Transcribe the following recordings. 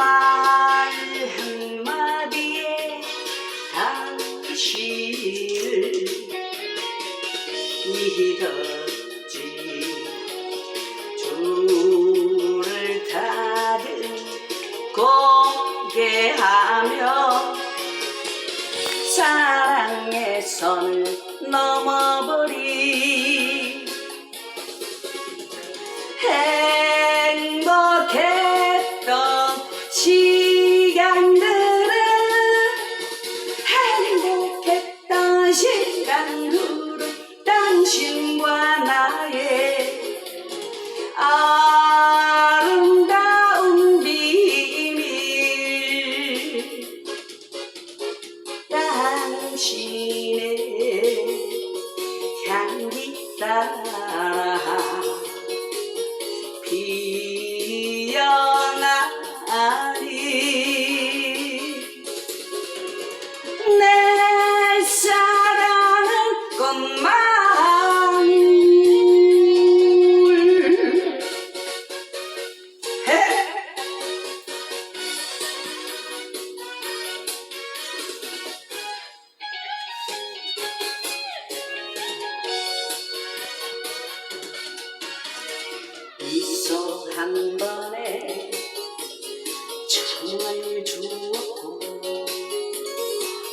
말 한마디에 당신을 믿었지. 줄을 다들 공개하며 사랑에선 넘어버린 당신과 나의 아름다운 비밀. 당신의 향기 따라 피어 한 번에 정을 주었고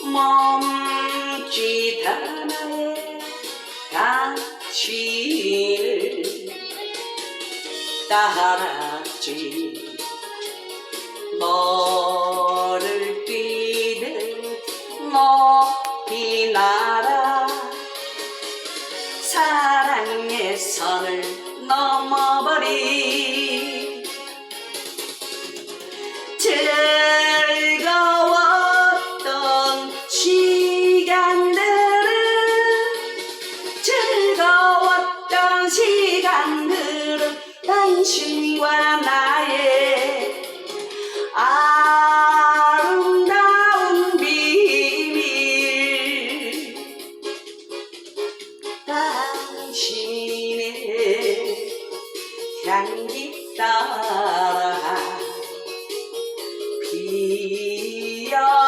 멈칫 하나의 당신을 따랐지 향기 따라 피어나